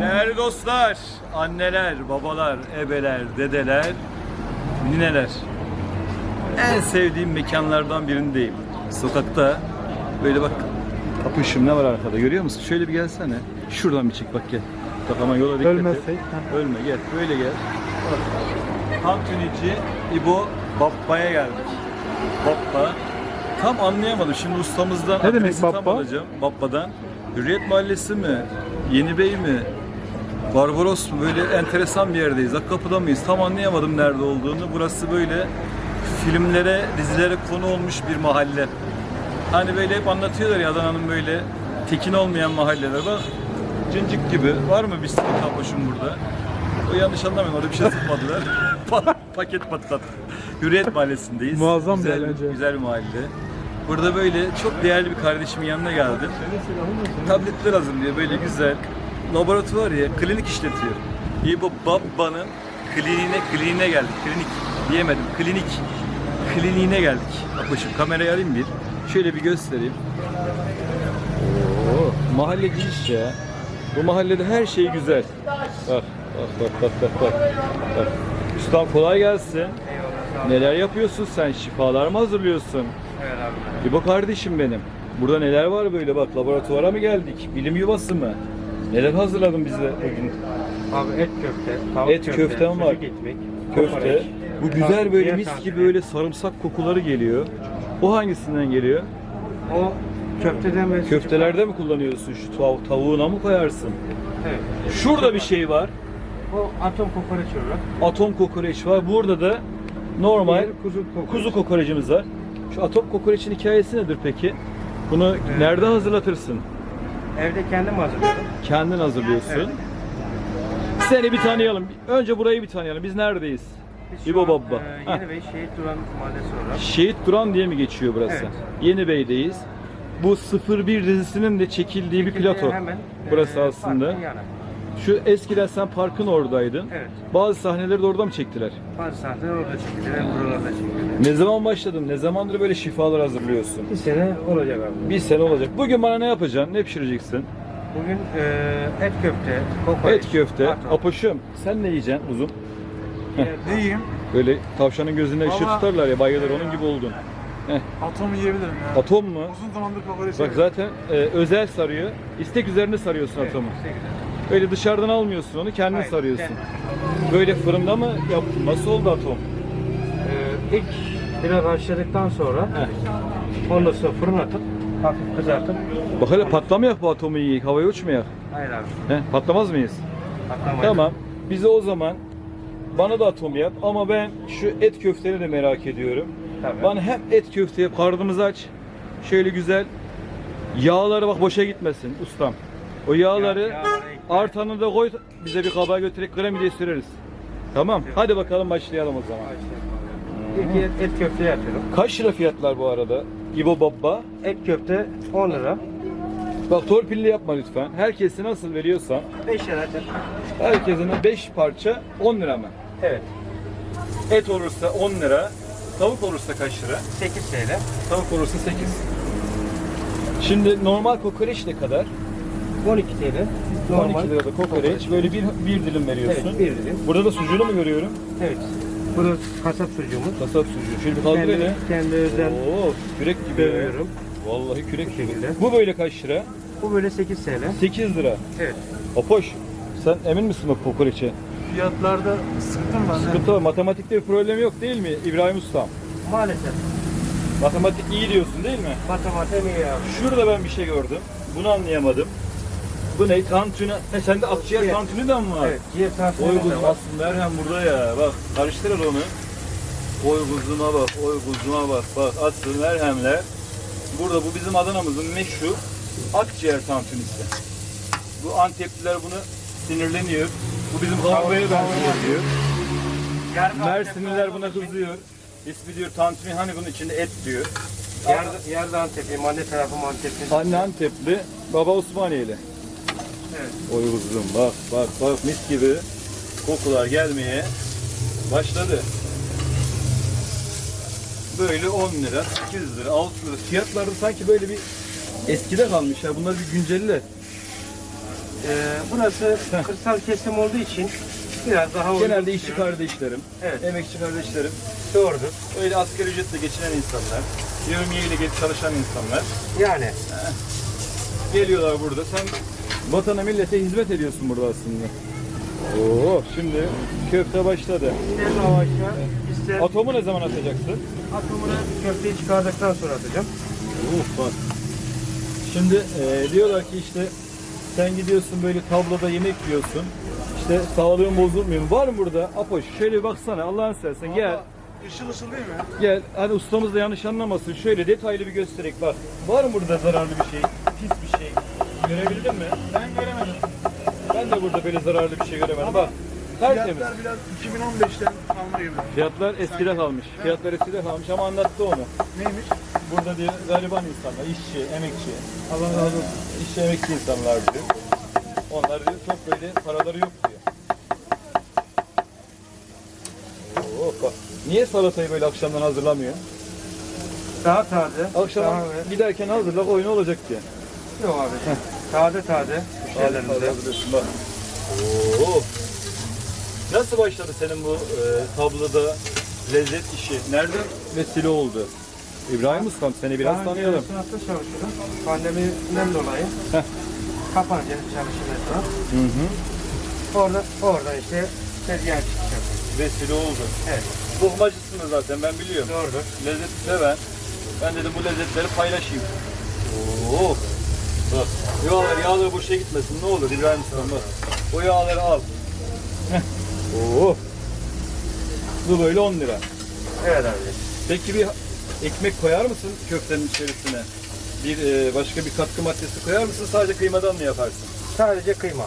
Değerli dostlar, anneler, babalar, ebeler, dedeler, nineler. En sevdiğim mekanlardan birindeyim. Sokakta böyle bak kapışım ne var arkada görüyor musun? Şöyle bir gelsene. Şuradan bir çek bak gel. Bak ama yola dikkat et. Ölme gel. Böyle gel. Bak. Tantunici İbo Babba'ya geldik. Babba. Tam anlayamadım. Şimdi ustamızdan Ne demek adresi tam alacağım. Babba'dan. Hürriyet Mahallesi mi? Yeni Bey mi? Barbaros? Böyle enteresan bir yerdeyiz. Akkapı'da mıyız? Tam anlayamadım nerede olduğunu. Burası böyle filmlere, dizilere konu olmuş bir mahalle. Hani böyle hep anlatıyorlar ya Adana'nın böyle tekin olmayan mahalleler. Bak cincik gibi. Var mı bir sıkı kapoşum burada? O yanlış anlamayın orada bir şey sıkmadılar. Pa- Paket patlat. Hürriyet Mahallesi'ndeyiz. Muazzam bir güzel, eğlence. Güzel bir mahalle. Burada böyle çok değerli bir kardeşimin yanına geldim. Tabletler hazırlıyor böyle güzel. Laboratuvar ya, klinik işletiyor. İbo Babba'nın kliniğine, kliniğine geldik. Klinik diyemedim. Klinik. Kliniğine geldik. Bakmışım kamerayı alayım bir. Şöyle bir göstereyim. Oo, mahalleci iş ya. Bu mahallede her şey güzel. Bak, bak, bak, bak, bak. bak. Ustam kolay gelsin. Neler yapıyorsun sen? Şifalar mı hazırlıyorsun? Evet abi. İbo kardeşim benim. Burada neler var böyle bak laboratuvara mı geldik? Bilim yuvası mı? Neler hazırladın bize bugün? Abi et köfte, tavuk Et köfte, köftem var. sucuk ekmek, Köfte. kokoreç, Bu güzel böyle mis gibi böyle sarımsak kokuları geliyor. O hangisinden geliyor? O köfteden ve Köftelerde mi kullanıyorsun? Şu tav- tavuğuna mı koyarsın? Evet. Şurada bir şey var. O atom kokoreç olarak. Atom kokoreç var. Burada da normal Diğeri kuzu kokoreç. kuzu kokorecimiz var. Şu atom kokoreçin hikayesi nedir peki? Bunu nerede hazırlatırsın? Evde kendim hazırlıyorum. Kendin hazırlıyorsun. Evet. Seni bir tanıyalım. Önce burayı bir tanıyalım. Biz neredeyiz? Biz şu İbo an, Baba. e, Heh. Yeni Bey Şehit Duran Mahallesi olarak. Şehit Duran diye mi geçiyor burası? Evet. Yeni Bey'deyiz. Bu 01 dizisinin de çekildiği bir Çekildiği plato. Hemen, Burası e, aslında. parkın yanı. Şu eskiden sen parkın oradaydın. Evet. Bazı sahneleri de orada mı çektiler? Bazı sahneler orada çekildi, hem buralarda çekildi. Ne zaman başladın? Ne zamandır böyle şifalar hazırlıyorsun? Bir sene olacak abi. Bir sene olacak. Bugün bana ne yapacaksın? Ne pişireceksin? Bugün e, et köfte, kokoreç, Et köfte. atom. Apoşum. Sen ne yiyeceksin uzun? E, İyiyim. Böyle tavşanın gözüne Valla- tutarlar ya bayılır onun gibi oldun. Atomu yiyebilirim ya. Atom mu? Uzun zamandır kokoreç Bak zaten e, özel sarıyor. İstek üzerine sarıyorsun atomu. işte güzel. Öyle dışarıdan almıyorsun onu kendin Hayır, sarıyorsun. kendim. Böyle fırında mı yaptın? Nasıl oldu atom? Ee, ilk biraz haşladıktan sonra ondan sonra fırın atıp hafif kızartıp Bak hele patlamayak bu atomu yiyik, havaya uçmayak. hayır abi He, patlamaz mıyız? patlamayın. Tamam. Bize o zaman bana da atom yap ama ben şu et köfteni de merak ediyorum. Tabii. Bana hem et köfte yap, karnımızı aç. Şöyle güzel. Yağları bak boşa gitmesin ustam. O yağları Ya- artanı da koy bize bir kabağa götürerek krem diye süreriz. Tamam. Hadi bakalım başlayalım o zaman. İlk et, et köfte yapıyorum. Kaç lira fiyatlar bu arada? İbo Baba. Et köfte 10 lira. Bak torpilli yapma lütfen. Herkese nasıl veriyorsan 5 lira herkesin 5 parça 10 lira mı? Evet. Et olursa 10 lira. Tavuk olursa kaç lira? 8 TL. Tavuk olursa 8. Şimdi normal kokoreç ne kadar? 12 TL. Normal. 12 lirada kokoreç. Böyle bir, bir dilim veriyorsun. Evet, bir dilim. Burada da sucuğunu mu görüyorum? Evet. Bu da kasap sucuğumuz. Kasap sucuğu. Şöyle bir kaldır Kendi, hele. kendi özel Oo, kürek gibi. ya. dövüyorum. Vallahi kürek gibi. şekilde. Bu böyle kaç lira? Bu böyle 8 TL. 8 lira. Evet. Apoş. Sen emin misin o kokoreçe? Fiyatlarda sıkıntım var. Sıkıntı var. Matematikte bir problem yok değil mi İbrahim Ustam? Maalesef. Matematik iyi diyorsun değil mi? Matematik iyi abi. Şurada ben bir şey gördüm. Bunu anlayamadım. Bu ne? Tantuni. He sende akciğer tantuni de mi var? Evet. Ciğer Oy tantuni de kuzum var. aslında Erhan burada ya. Bak karıştırır onu. Oy kuzuma bak, oy kuzuma bak. Bak asıl merhemler. Burada bu bizim Adana'mızın meşhur akciğer tantunisi. Bu Antepliler bunu sinirleniyor. Bu bizim kavgaya benziyor diyor. Mersinliler buna kızıyor. İsmi diyor tantuni hani bunun içinde et diyor. Yer, yerde Antep'im, anne tarafım Antep'in. Anne Antepli, baba Osmaniyeli. Evet. Oy kuzum bak bak bak mis gibi kokular gelmeye başladı. Böyle 10 lira, 8 lira, 6 lira. Fiyatlarda sanki böyle bir eskide kalmış ya. Bunlar bir güncelle. Ee, burası kırsal kesim olduğu için biraz daha uygun. Genelde işçi kardeşlerim, Evet. emekçi kardeşlerim, Doğrudur. öyle asgari ücretle geçinen insanlar, yevmiyeyle gelip çalışan insanlar Yani geliyorlar burada. Sen vatana millete hizmet ediyorsun burada aslında. Oo, şimdi köfte başladı. ister lavaşa, ister Atomu ne zaman atacaksın? atomunu köfteyi çıkardıktan sonra atacağım. Uf bak. Şimdi e, diyorlar ki işte sen gidiyorsun böyle tabloda yemek yiyorsun. İşte sağlığın bozulmuyor mu? Var mı burada? Apoş şöyle bir baksana Allah'ın seversen gel. Işıl ışıl değil mi? Gel hadi ustamız da yanlış anlamasın. Şöyle detaylı bir göstererek bak. Var mı burada zararlı bir şey? Pis bir şey? Görebildin mi? Ben göremedim. Ben de burada böyle zararlı bir şey göremedim. Bak. Tertemiz. Fiyatlar biraz 2015'ten kalma gibi. Fiyatlar eskide kalmış. Fiyatlar eskide kalmış ama anlattı onu. Neymiş? Burada diyor gariban insanlar, işçi, emekçi, Allah razı olsun. işçi emekçi insanlar diyor. Onlar diyor çok böyle paraları yok diyor. Oo, bak. Niye salatayı böyle akşamdan hazırlamıyor? Daha taze. Akşam daha giderken hazırla koyun olacak diye. Yok abi. Taze taze. Hazırlıyorsun bak. Oo. Nasıl başladı senin bu e, tabloda lezzet işi? Nereden vesile oldu? İbrahim Ustam seni biraz Daha önce tanıyalım. Sınıfta çalışıyordum. Pandemiden dolayı Heh. kapanınca restoran. Hı hı. Orada, orada işte tezgah çıkacak. Vesile oldu. Evet. Lokmacısınız zaten ben biliyorum. Doğrudur. Lezzeti seven. Ben dedim bu lezzetleri paylaşayım. Oo. Bak. Yağlar, yağlar boşa gitmesin. Ne olur İbrahim Ustam bak. O yağları al. Heh. Oo. Bu böyle 10 lira. Evet abi. Peki bir ekmek koyar mısın köftenin içerisine? Bir e, başka bir katkı maddesi koyar mısın? Sadece kıymadan mı yaparsın? Sadece kıyma.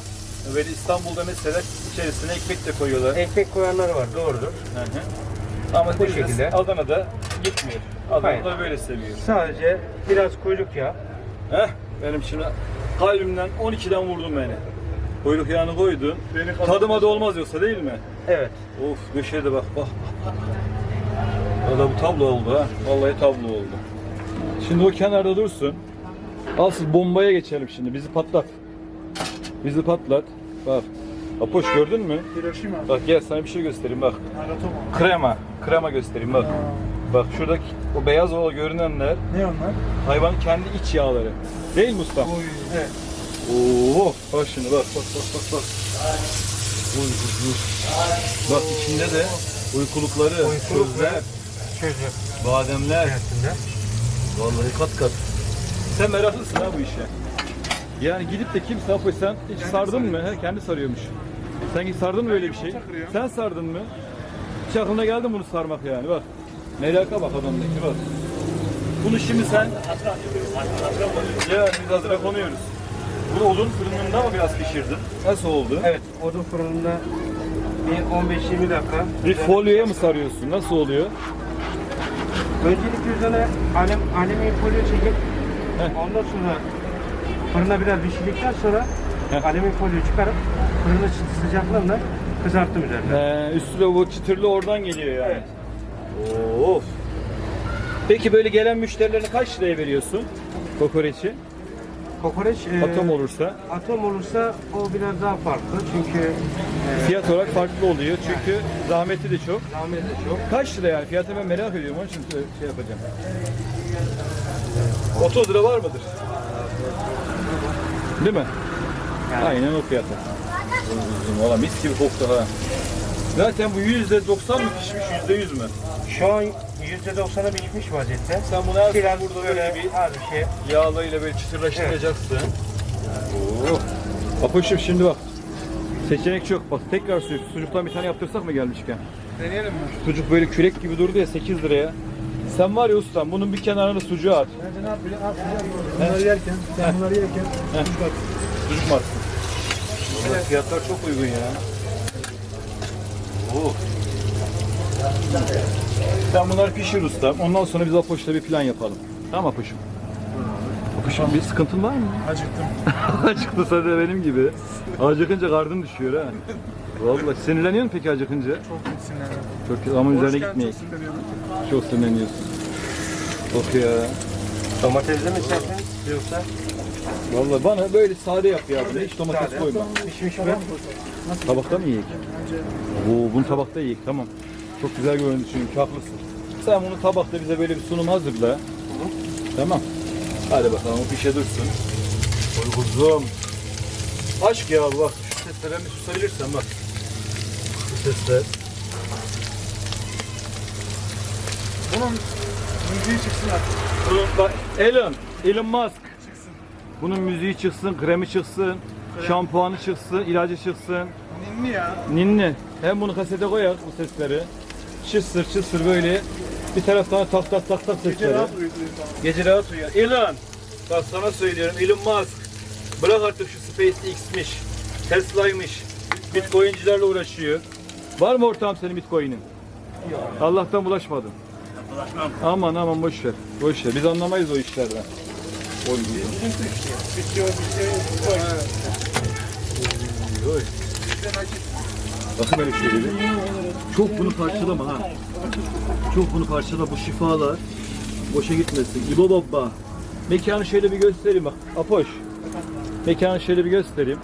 Böyle İstanbul'da mesela içerisine ekmek de koyuyorlar. Ekmek koyanları var. Doğrudur. Hı hı. Ama Bu şekilde. Adana'da gitmiyor. Adana'da böyle seviyor. Sadece biraz kuyruk yağı. Heh, benim şimdi kalbimden 12'den vurdun beni. Kuyruk yağını koydun. Beni Tadıma da olmaz yoksa değil mi? Evet. Of döşedi bak bak. Valla bu tablo oldu ha. Vallahi tablo oldu. Şimdi o kenarda dursun. Asıl bombaya geçelim şimdi. Bizi patlat. Bizi patlat. Bak. Apoş gördün mü? Hiroşima. Bak gel sana bir şey göstereyim bak. Naratomo. Krema. Krema göstereyim bak. Bak şuradaki o beyaz o görünenler Ne onlar? hayvanın kendi iç yağları. Değil mi usta? Oy. Evet. Oo, bak şimdi bak bak bak bak bak. Uy, uy, uy. Bak içinde de uykulukları, Uykuluk közler, Çözüm. bademler. içerisinde. Vallahi kat kat. Sen meraklısın ha bu işe. Yani gidip de kimse yapıyor sen hiç sardın mı? He, kendi sarıyormuş. Sen hiç sardın mı öyle bir şey? Sen sardın mı? Hiç aklına geldi mi bunu sarmak yani bak. Meraka bak adamdaki bak. Bunu şimdi sen ya biz hazıra konuyoruz. Bunu odun fırınında mı biraz pişirdin? Nasıl oldu? Evet. Odun fırınında bir 15-20 dakika. Bir folyoya mı sarıyorsun? Nasıl oluyor? Öncelikle üzerine alem, alüminyum folyo çekip Heh. ondan sonra fırına biraz pişirdikten sonra Heh. alüminyum folyoyu çıkarıp fırının sı- sıcaklığında kızarttım üzerine. Ee, üstüne bu çıtırlı oradan geliyor yani. Evet. Of. Peki böyle gelen müşterilerine kaç liraya veriyorsun? Kokoreçi. Kokoreç e, Atom olursa. atom olursa o biraz daha farklı çünkü e, Fiyat olarak farklı oluyor çünkü zahmeti de çok. zahmet de çok. Kaç lira yani? Fiyatı ben merak ediyorum onun için şey yapacağım. 30 lira var mıdır? Değil mi? Aynen o fiyata. Valla mis gibi koktu ha. Zaten bu yüzde 90 mı pişmiş, yüzde 100 mü? Şu an %90'a pişmiş vaziyette. Sen bunu her Biraz burada böyle bir az bir şey. yağlarıyla böyle çıtırlaştıracaksın. Oo. Apoşum şimdi bak. Seçenek çok. Bak tekrar söylüyorum. Sucuktan bir tane yaptırsak mı gelmişken? Deneyelim mi? Sucuk böyle kürek gibi durdu ya 8 liraya. Sen var ya ustam bunun bir kenarına sucuğu at. Bence ne yapıyor? Ne yapıyor? Bunları yerken, sen bunları yerken sucuk at. Sucuk mu atsın? Vallahi fiyatlar çok uygun ya. Oo. Sen bunları pişir ustam. Ondan sonra biz Apoş'la bir plan yapalım. Tamam Apoş'um. Apoş'um bir sıkıntın var mı? Acıktım. Acıktı sen de benim gibi. Acıkınca karnın düşüyor ha. Vallahi sinirleniyor musun peki acıkınca? Çok sinirlendim. Çok ama üzerine gitmeyin. Çok sinirleniyorsun. Bak ya. Domatesli mi istersen yoksa? Vallahi bana böyle sade yap ya. de Hiç domates Sade. koyma. Pişmiş mi? Tabakta mı yiyek? Oo, bunu tabakta yiyek tamam. Çok güzel göründü çünkü haklısın. Sen bunu tabakta bize böyle bir sunum hazırla. Tamam. Hadi bakalım o pişe dursun. Oy kuzum. Aşk ya bak şu seslere bir susabilirsen bak. Şu sesler. Bunun müziği çıksın artık. Bunun bak Elon, Elon Musk. Bunun müziği çıksın, kremi çıksın, şampuanı çıksın, ilacı çıksın. Ninni ya. Ninni. Hem bunu kasete koyak bu sesleri. Çısır çısır böyle bir taraftan tak tak tak tak Gece sesleri. rahat falan. Gece rahat uyuyor. Elon. Bak sana söylüyorum Elon Musk. Bırak artık şu SpaceX'miş. Tesla'ymış. Bitcoin'cilerle uğraşıyor. Var mı ortağım senin Bitcoin'in? Allah'tan bulaşmadın. Aman aman boş ver. Boş ver. Biz anlamayız o işlerden. Oy, Bitiyor, bitiyor. oy, oy. Bakın böyle bir şey dedi. Çok bunu parçalama ha. Çok bunu parçala bu şifalar boşa gitmesin. İbo baba. Mekanı şöyle bir göstereyim bak. Apoş. Mekanı şöyle bir göstereyim.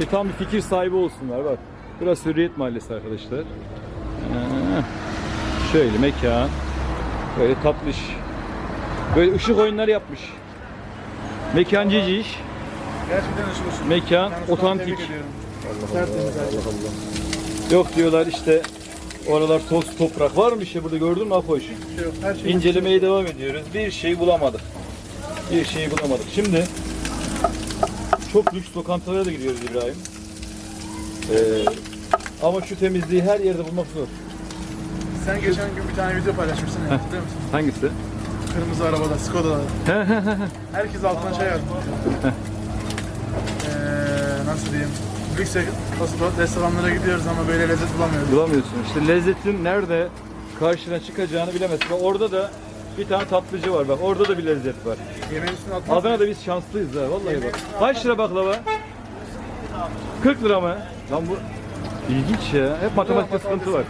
Ki tam bir fikir sahibi olsunlar bak. Burası Hürriyet Mahallesi arkadaşlar. Ee, Şöyle mekan. Böyle tatlış. Böyle ışık oyunları yapmış. Mekan cici iş. Gerçekten ışıl. Mekan otantik. ediyorum. Tertemiz her şey. Yok diyorlar işte oralar toz toprak var mı bir şey burada gördün mü? Bir şey yok. Her şey İncelemeye devam ediyoruz. Bir şey bulamadık. Bir şey bulamadık. Şimdi çok lüks lokantalara da gidiyoruz İbrahim. Ee, ama şu temizliği her yerde bulmak zor. Sen geçen gün bir tane video paylaşmışsın ya. Hatırlıyor musun? Hangisi? Kırmızı arabada, Skoda'da. Herkes altına şey yazdı. Eee nasıl diyeyim? Lüks restoranlara gidiyoruz ama böyle lezzet bulamıyoruz. Bulamıyorsun. İşte lezzetin nerede karşına çıkacağını bilemezsin. Bak orada da bir tane tatlıcı var bak. Orada da bir lezzet var. Yemeğin üstüne atmaz. Adana'da biz şanslıyız ha vallahi bak. Kaç lira baklava? 40 lira mı? Lan bu ilginç ya. Hep matematikte sıkıntı var.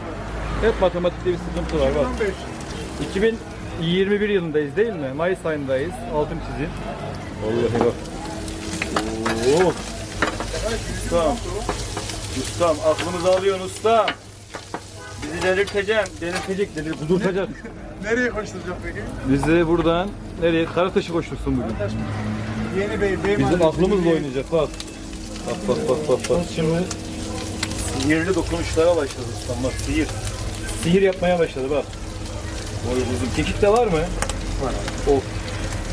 Hep matematikte bir sıkıntı var bak. 15. 2021 yılındayız değil mi? Mayıs ayındayız. Altın çizin. Vallahi bak. Oo. Ustam. Ustam aklımızı alıyorsun ustam. Bizi delirteceksin. Delirtecek, delir, kudurtacak. Nereye koşturacak peki? Bizi buradan nereye? Karataş'ı koştursun bugün. Yeni Bey, Bey Bizim aklımızla oynayacak bak. Bak bak bak bak bak. Şimdi sihirli dokunuşlara başladı ustam bak sihir. Sihir yapmaya başladı bak. Oy kuzum. Kekik de var mı? Var. Of. Of,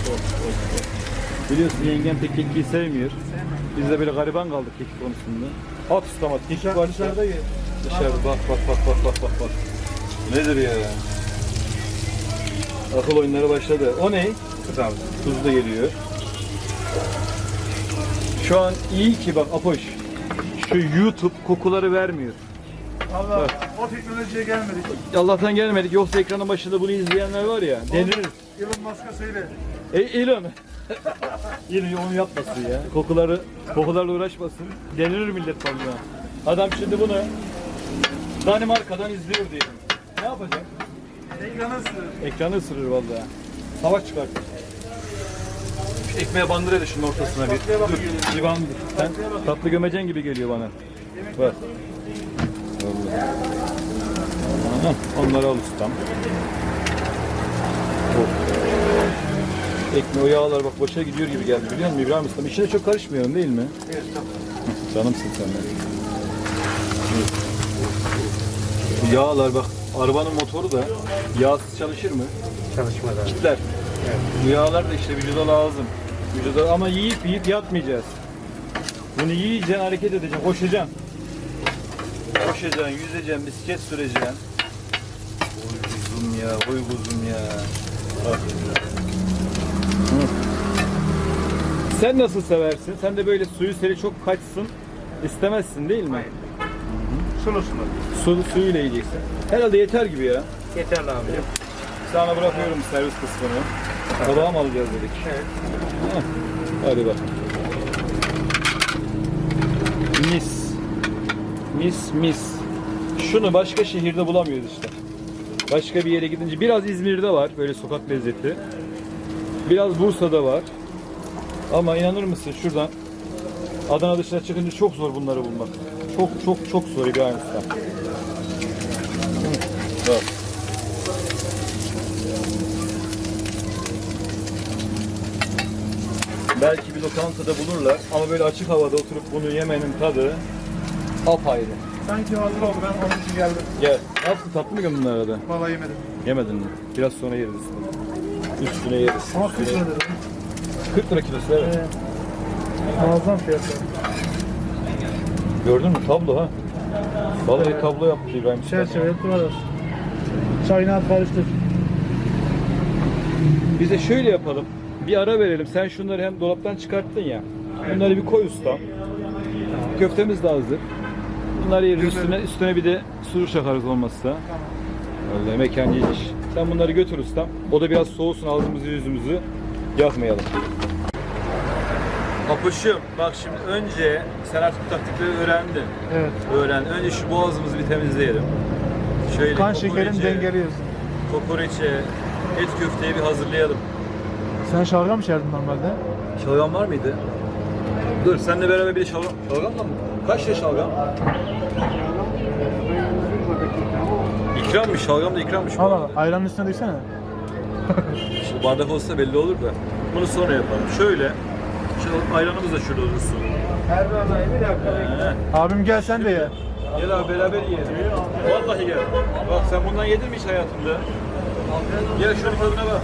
of, of. Biliyorsun yengem pek kekiği sevmiyor. Biz de böyle gariban kaldık kekik konusunda. At ustam at. Kekik var Dışarıda ye. Dışarı bak bak bak bak bak bak bak. Nedir ya? Akıl oyunları başladı. O ne? Kız abi. Tuz da geliyor. Şu an iyi ki bak Apoş. Şu YouTube kokuları vermiyor. Allah o teknolojiye gelmedik. Allah'tan gelmedik. Yoksa ekranın başında bunu izleyenler var ya. Delirir. Elon Musk'a söyle. E Elon. Yine onu yapmasın ya. Kokuları, kokularla uğraşmasın. Delirir millet vallahi. Adam şimdi bunu Danimarka'dan izliyor diyelim. Ne yapacak? Ekrana sığır. Ekranı ısırır vallahi. Savaş çıkartır. Şu ekmeğe bandır hele şunun ortasına bir. Dur, bir bandır. Sen tatlı gömecen gibi geliyor bana. Bak. Vallahi. Onları al ustam. Oh. Ekmeği o yağlar bak boşa gidiyor gibi geldi biliyor musun İbrahim Ustam? İşine çok karışmıyorum değil mi? Evet, tabii. Canımsın sen benim. Bu Yağlar bak arabanın motoru da yağsız çalışır mı? Çalışmadı abi. Kitler. Bu yağlar da işte vücuda lazım. Vücuda ama yiyip yiyip yatmayacağız. Bunu yiyeceksin, hareket edeceksin, koşacaksın. Koşacaksın, yüzeceksin, bisiklet süreceksin. Oy kuzum ya, oy kuzum ya. Bak. Sen nasıl seversin? Sen de böyle suyu seni çok kaçsın istemezsin değil mi? Sulu sulu. Su, suyuyla yiyeceksin. Herhalde yeter gibi ya. Yeterli abi. Sana bırakıyorum servis kısmını. Tabağa mı alacağız dedik? Evet. Heh, Hadi bak. Mis. Mis mis. Şunu başka şehirde bulamıyoruz işte. Başka bir yere gidince biraz İzmir'de var böyle sokak lezzeti. Biraz Bursa'da var. Ama inanır mısın şuradan Adana dışına çıkınca çok zor bunları bulmak. Çok çok çok zor Usta. Hı, Bak. Belki bir lokantada bulurlar ama böyle açık havada oturup bunu yemenin tadı apayrı. Sanki hazır oldu. Ben onun için geldim. Gel. Nasıl tatlı mı gömdün arada? Vallahi yemedim. Yemedin mi? Biraz sonra yeriz üstüne. Üstüne yeriz. Ama Üstüne- 40 lira dedim. 40 lira kilosu evet. Ee, muazzam fiyatlar. Gördün mü tablo ha? Vallahi tablo yaptı İbrahim. Usta. Çerçeve duvarız. Çayını at karıştır. Biz de şöyle yapalım. Bir ara verelim. Sen şunları hem dolaptan çıkarttın ya. Bunları bir koy ustam. Köftemiz de hazır. Bunları yeriz üstüne, üstüne bir de suru çakarız olmazsa. Vallahi mekan iyidir. Sen bunları götür ustam. O da biraz soğusun ağzımızı yüzümüzü yakmayalım. Papuçum bak şimdi önce sen artık bu taktikleri öğrendin. Evet. Öğren. Önce şu boğazımızı bir temizleyelim. Şöyle Kan şekerini kokoreçe- dengeliyorsun. Kokoreçe, et köfteyi bir hazırlayalım. Sen şalgam mı içerdin normalde? Şalgam var mıydı? Dur seninle beraber bir de şalgam. Şalgamla mı? Kaç lira şalgam? İkrammış, şalgam da ikrammış. bu Al al. Ayranın üstüne döksene. Şimdi bardak olsa belli olur da. Bunu sonra yapalım. Şöyle. Şu ayranımız da şurada dursun. Erdoğan Bey bir dakika. Abim gel sen de ye. Gel abi beraber yiyelim. Vallahi gel. Bak sen bundan yedin mi hiç hayatında? Gel şöyle tadına bak.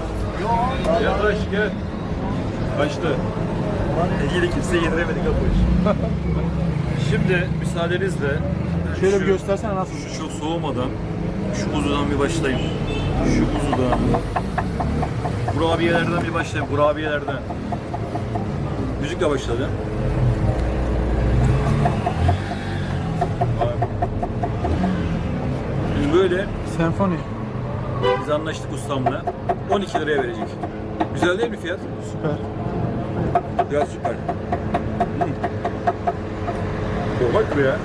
Yaklaş gel. Kaçtı. Yedi kimse yediremedik kapış. Şimdi müsaadenizle Şöyle bir göstersene nasıl. Şu çok soğumadan şu kuzudan bir başlayayım. Şu kuzudan. Kurabiyelerden bir başlayayım. Kurabiyelerden. Müzikle başladı. Şimdi böyle Senfoni. biz anlaştık ustamla. 12 liraya verecek. Güzel değil mi fiyat? Süper. Fiyat süper. Hmm. Bak bu ya.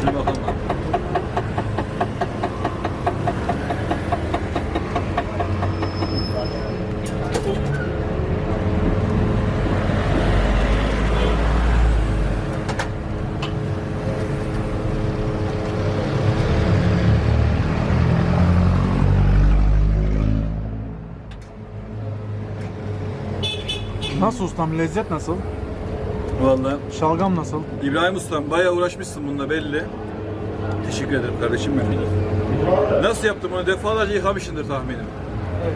Şuna bakalım. Nasıl ustam? Lezzet nasıl? Vallahi Şalgam nasıl? İbrahim Ustam bayağı uğraşmışsın bununla belli. Teşekkür ederim kardeşim benim. Nasıl yaptın bunu? Defalarca yıkamışsındır tahminim. Evet.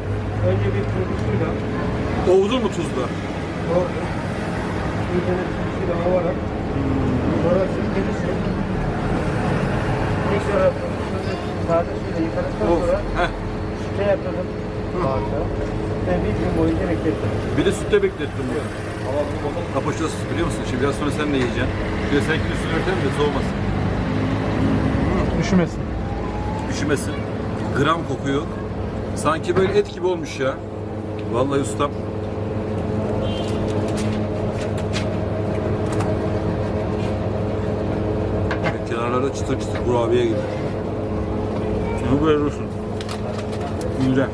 Önce bir kurgusuyla Ovdun mu tuzla? doğru. İyicene kurgusuyla ovarak. Sonra sirkelisi. Tekrar sade suyla yıkadıktan Of. sonra Heh. şey yaptırdım. Bağırsa. Ve bir gün boyunca beklettim. Bir de sütte beklettim bu. Kapaşıyorsun biliyor musun? Şimdi biraz sonra sen de yiyeceksin. Bir de sen üstünü örtelim de soğumasın. Üşümesin. Üşümesin. Gram koku yok. Sanki böyle et gibi olmuş ya. Vallahi ustam. Evet, Kenarlarda çıtır çıtır kurabiye gibi. Bu böyle olsun. Güzel.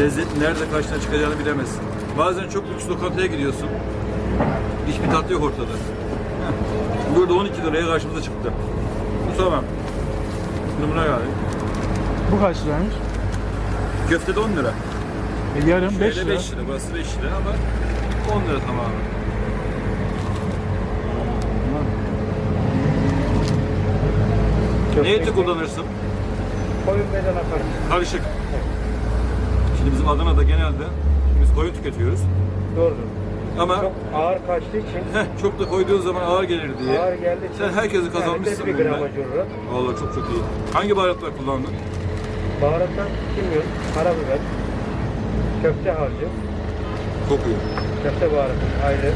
Lezzet nerede karşına çıkacağını bilemezsin. Bazen çok lüks lokantaya gidiyorsun. Hiçbir tat yok ortada. Heh. Burada 12 liraya karşımıza çıktı. Bu tamam. Şimdi buna geldik. Bu kaç liraymış? Köfte de 10 lira. E, yarım 5 Şöyle lira. 5 lira. Burası 5 lira ama 10 lira tamamen. Ne eti kullanırsın? Koyun beden akar. Karışık. Şimdi bizim Adana'da genelde biz koyun tüketiyoruz. Doğru. Ama Çok ağır kaçtığı için heh, çok da koyduğun zaman ağır gelir diye. ağır için Sen herkesi kazanmışsın bir bununla. gramaj olur. Vallahi çok çok iyi. Hangi baharatlar kullandın? Baharattan kimyon, karabiber, köfte harcı, Çok iyi. köfte baharatı ayrı.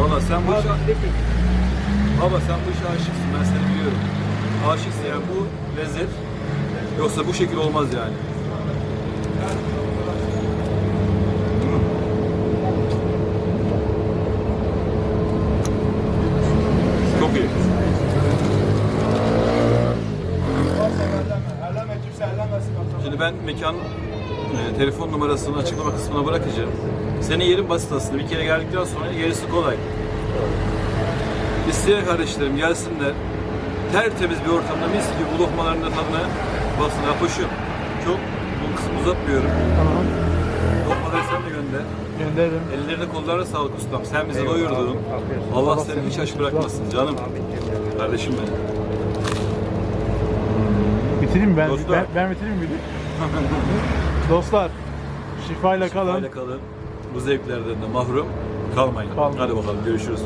Valla sen bu işe, baba sen bu işe aşıksın ben seni biliyorum. Aşıksın yani bu lezzet yoksa bu şekil olmaz yani. Çok iyi. Şimdi ben mekan e, telefon numarasını açıklama kısmına bırakacağım. Senin yerin basit aslında. Bir kere geldikten sonra gerisi kolay. İsteyen kardeşlerim gelsinler. Tertemiz bir ortamda mis gibi bu lokmaların da tadına basın. Yapışın. Çok bu kısmı uzatmıyorum. Tamam. Lokmaları sen de gönder. Gönderirim. Ellerine kollarına sağlık ustam. Sen bizi doyurdun. Allah seni hiç aç bırakmasın canım. Kardeşim benim. Bitireyim mi ben. Dostlar. Ben, ben bitireyim mi? Dostlar, şifayla kalın. Şifayla kalın. Bu zevklerden de mahrum kalmayın. Kalmayın. Hadi bakalım görüşürüz.